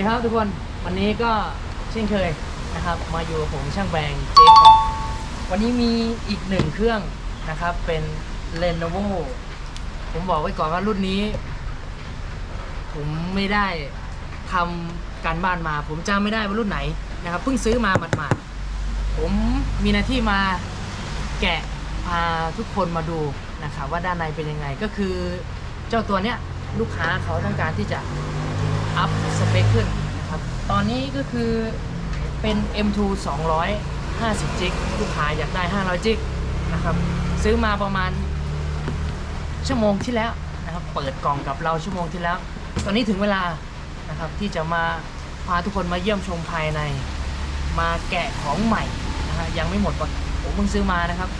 ดีครับทุกคนวันนี้ก็เช่นเคยนะครับ มาอยู่กับผมช่างแบงเจคอบวันนี้มีอีกหนึ่งเครื่องนะครับ เป็น Lenovo ผมบอกไว้ก่อนว่ารุ่นนี้ ผมไม่ได้ทำการบ้านมา ผมจำไม่ได้ว่ารุ่นไหนนะครับเพิ่งซื้อมาหมาดๆผมมีหน้าที่มาแกะพาทุกคนมาดูนะครับว่าด้านในเป็นยังไงก็คือเจ้าตัวเนี้ยลูกค้าเขาต้องการที่จะ อัพสเปคขึ้นนะครับ ตอนนี้ก็คือเป็น M2 250 จิกลูกค้าอยากได้ 500 จิกนะครับ ซื้อมาประมาณชั่วโมงที่แล้วนะครับ เปิดกล่องกับเราชั่วโมงที่แล้ว ตอนนี้ถึงเวลานะครับที่จะมาพาทุกคนมาเยี่ยมชมภายใน มาแกะของใหม่นะฮะยังไม่หมดปะผมเพิ่งซื้อมานะครับ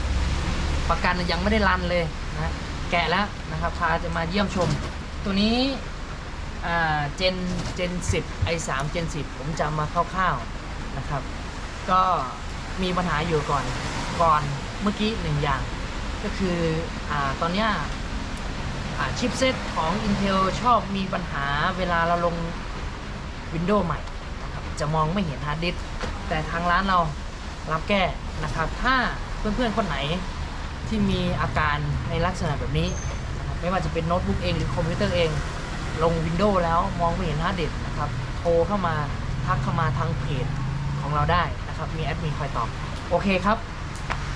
ประกันยังไม่ได้รันเลยนะแกะแล้วนะครับพาจะมาเยี่ยมชม ตัวนี้ เจนเจน10 i 3 Gen 10ผมจำมาคร่าวๆนะครับ ก็มีปัญหาอยู่ก่อนก่อนเมื่อกี้หนึ่งอย่าง ก็คืออตอนนี้ชิปเซตของ Intel ชอบมีปัญหาเวลาเราลง Windows ใหม่นะครับจะมองไม่เห็นฮาร์ดดิสก์แต่ทางร้านเรารับแก้นะครับ ถ้าเพื่อนๆ คนไหนที่มีอาการในลักษณะแบบนี้นะครับไม่ว่าจะเป็นโน้ตบุ๊กเองหรือคอมพิวเตอร์เอง ลง Windows แล้วมองไม่เห็นฮาร์ดดิสก์นะครับ โทรเข้ามาทักเข้ามาทางเพจของเราได้นะครับ มีแอดมินคอยตอบ โอเคครับ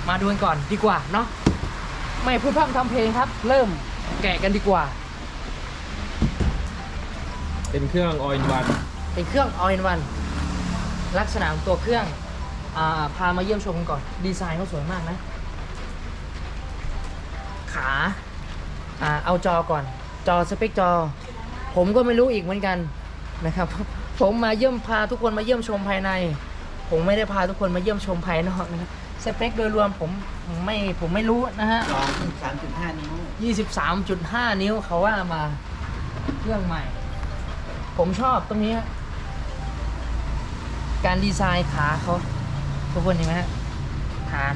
มาดูกันก่อนดีกว่าเนาะไม่พูดพร่ำทำเพลงครับ เริ่มแกะกันดีกว่า เป็นเครื่อง all in one เป็นเครื่อง all in one ลักษณะของตัวเครื่องอาพามาเยี่ยมชมกันก่อน ดีไซน์เขาสวยมากนะ ขาอ่าเอาจอก่อน จอสเปคจอ ผมก็ไม่รู้อีกเหมือนกันนะครับ ผมมาเยี่ยมพาทุกคนมาเยี่ยมชมภายใน ผมไม่ได้พาทุกคนมาเยี่ยมชมภายนอกนะครับสเปคโดยรวมผมไม่ผมไม่รู้นะฮะจอสามจุดห้านิ้ว23.5นิ้วเขาว่ามาเครื่องใหม่ ผมชอบตรงนี้ฮะการดีไซน์ขาเขาทุกคนเห็นไหมฮะฐาน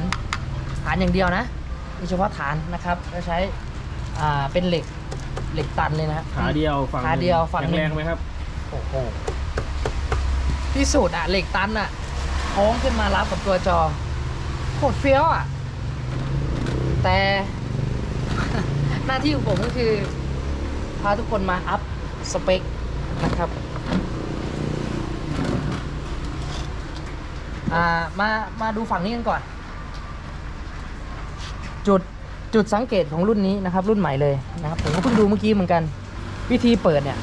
ฐานอย่างเดียวนะมีเฉพาะฐานนะครับแล้วใช้อ่าเป็นเหล็ก เหล็กตันเลยนะฮะ ขาเดียวฝั่งขาเดียวฝั่งหนึ่ง แรงๆไหมครับ โอ้โหที่สุดอะเหล็กตันอะโค้งขึ้นมารับกับตัวจอโคตรเฟี้ยวอะแต่ หน้าที่ของผมก็คือ พาทุกคนมาอัพสเปคนะครับ อ่ามามาดูฝั่งนี้กันก่อน จุด จุดสังเกตของรุ่นนี้นะครับ รุ่นใหม่เลยนะครับผมก็เพิ่งดูเมื่อกี้เหมือนกัน วิธีเปิดเนี่ย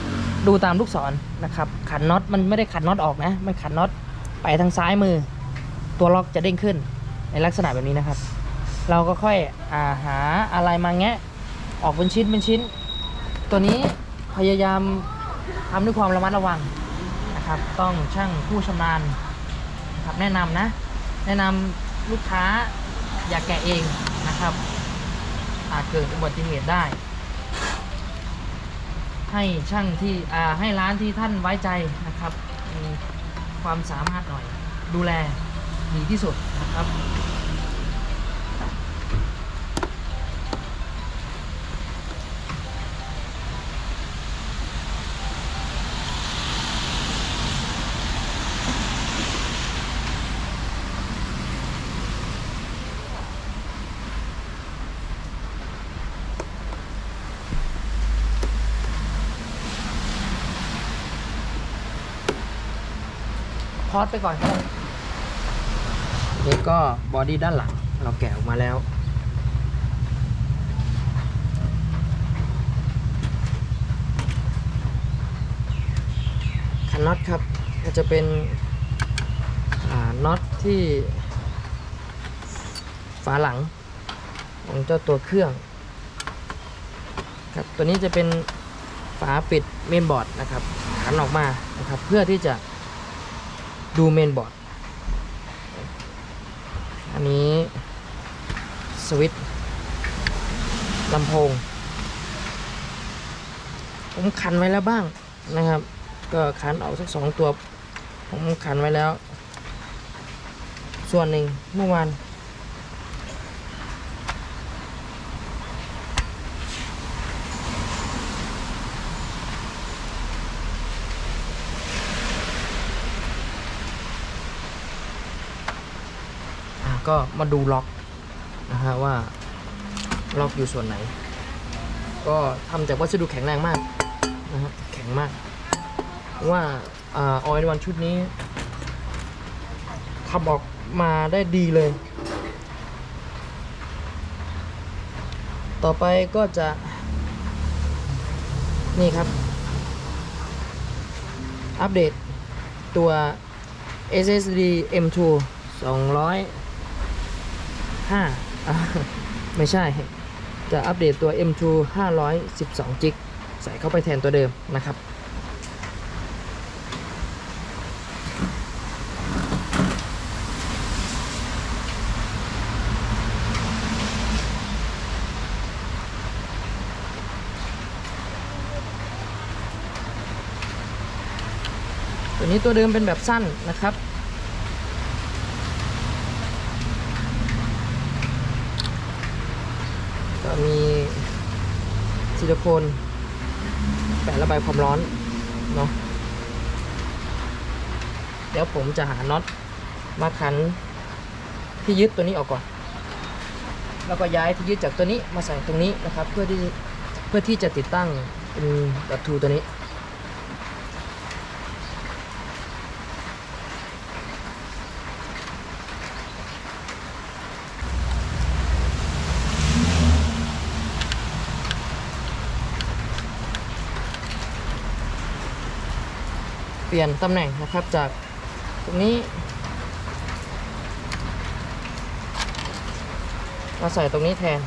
ดูตามลูกศรนะครับขันน็อตมันไม่ได้ขันน็อตออกนะ มันขันน็อตไปทางซ้ายมือ ตัวล็อกจะเด้งขึ้นในลักษณะแบบนี้นะครับ เราก็ค่อยอาหาอะไรมาแงะออกเป็นชิ้นเป็นชิ้น ตัวนี้พยายามทำด้วยความระมัดระวังนะครับ ต้องช่างผู้ชำนาญนะครับแนะนำนะ แนะนำลูกค้าอย่าแกะเองนะครับ อาจเกิดอุบัติเหตุได้ ให้ช่างที่ให้ร้านที่ท่านไว้ใจนะครับ มีความสามารถหน่อยดูแลดีที่สุดนะครับ อดไปก่อนครับนี่ก็บอดี้ด้านหลังเราแกะออกมาแล้วคันน็อตครับก็จะเป็นน็อตที่ฝาหลังของเจ้าตัวเครื่องครับตัวนี้จะเป็นฝาปิดเมนบอร์ดนะครับขันออกมานะครับเพื่อที่จะ ดูเมนบอร์ด อันนี้สวิตช์ลำโพง ผมขันไว้แล้วบ้างนะครับ ก็ขันออกสักสองตัว ผมขันไว้แล้ว ส่วนหนึ่งเมื่อวาน ก็มาดูล็อกนะฮะว่าล็อกอยู่ส่วนไหน ก็ทำจากวัสดุแข็งแรงมากนะฮะแข็งมาก ว่าออยล์วันชุดนี้ขับออกมาได้ดีเลย ต่อไปก็จะนี่ครับ อัปเดตตัว SSD M2 200 5อ่ไม่ใช่ จะอัปเดตตัว M2 512จิกใส่เข้าไปแทนตัวเดิมนะครับตัวนี้ตัวเดิมเป็นแบบสั้นนะครับ ก็มี ซิลิโคนแปะระบายความร้อนเนาะเดี๋ยวผมจะหาน็อตมาขันที่ยึดตัวนี้ออกก่อน แล้วก็ย้ายที่ยึดจากตัวนี้มาใส่ตรงนี้นะครับ เพื่อที่เพื่อที่จะติดตั้งเป็นดับทูตัวนี้ เปลี่ยนตำแหน่งนะครับจากตรงนี้มาใส่ตรงนี้แทน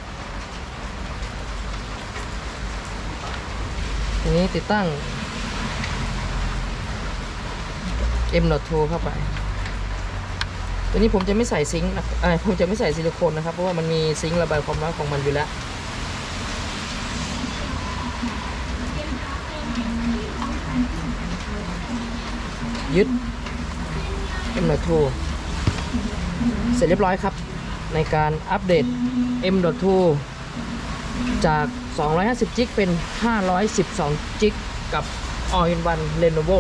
ทีนี้ติดตั้ง M.2 เข้าไป ตัวนี้ผมจะไม่ใส่ซิงค์นะผมจะไม่ใส่ซิลิโคนนะครับ เพราะว่ามันมีซิงค์ระบายความร้อนของมันอยู่แล้ว ยึด M.2 เสร็จเรียบร้อยครับ ในการอัปเดต M.2 จาก 250 จิกเป็น 512 จิกกับ All in One Lenovo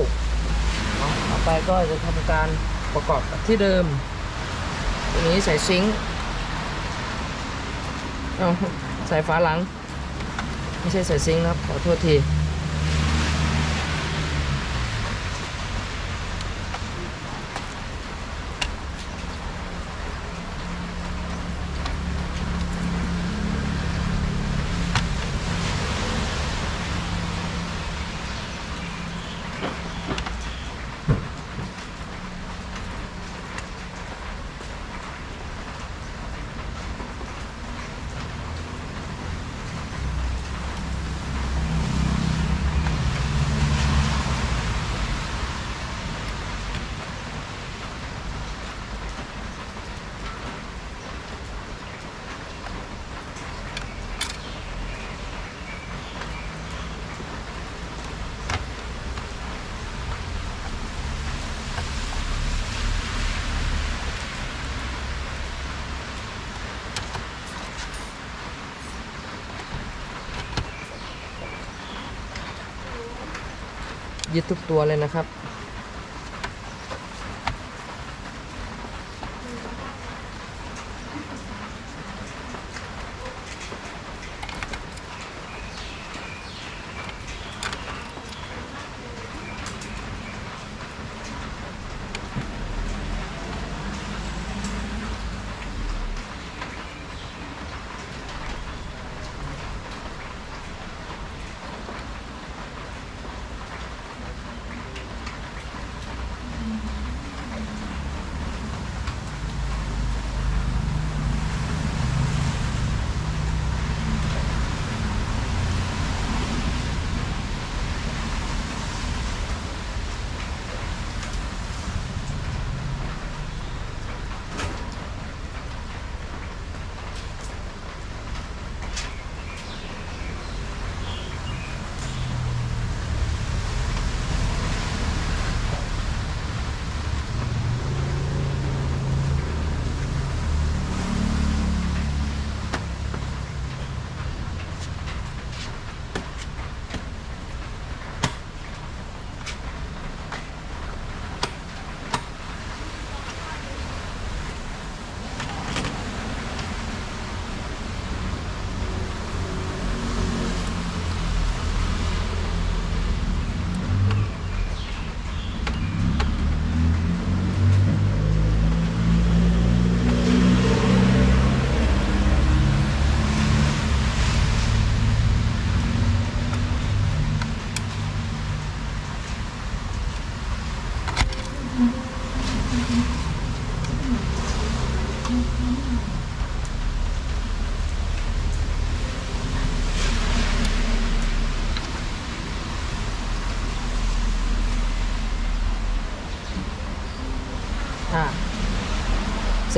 ต่อไปก็จะทำการประกอบกับที่เดิม ตัวนี้ใส่ซิงค์ใส่ฝาหลัง ไม่ใช่ใส่ซิงค์นะครับ ขอโทษที ยึดทุกตัวเลยนะครับ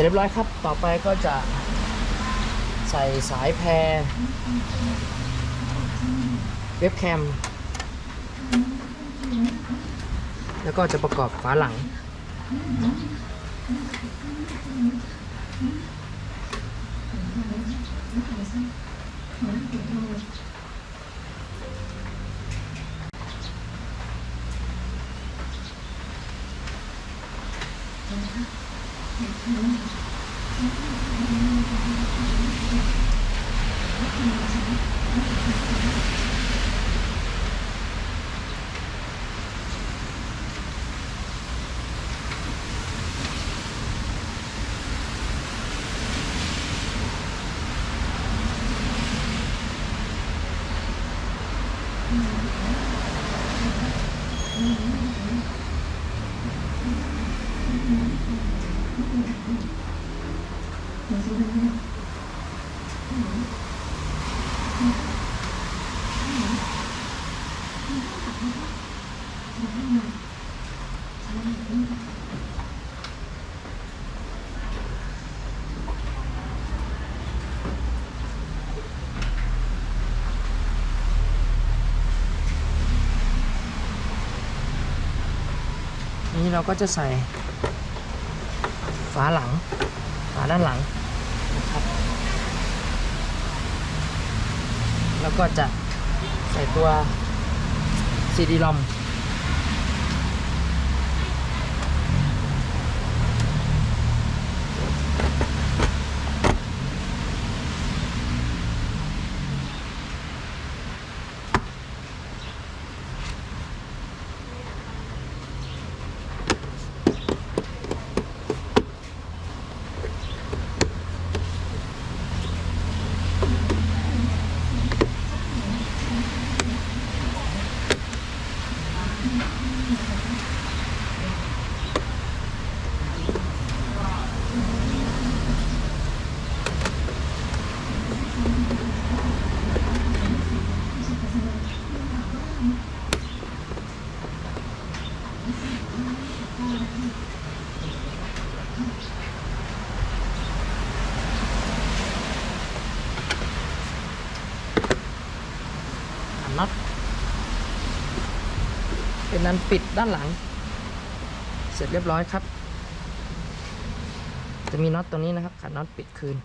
ร็จเรียบร้อยครับ ต่อไปก็จะใส่สายแพรเว็บแคม แล้วก็จะประกอบฝาหลัง นี้เราก็จะใส่ฝาหลัง ฝาด้านหลังนะครับแล้วก็จะใส่ตัว ซีดีลอม เป็นนั้นปิดด้านหลัง เสร็จเรียบร้อยครับ จะมีน็อตตัวนี้นะครับขันน็อตปิดคืน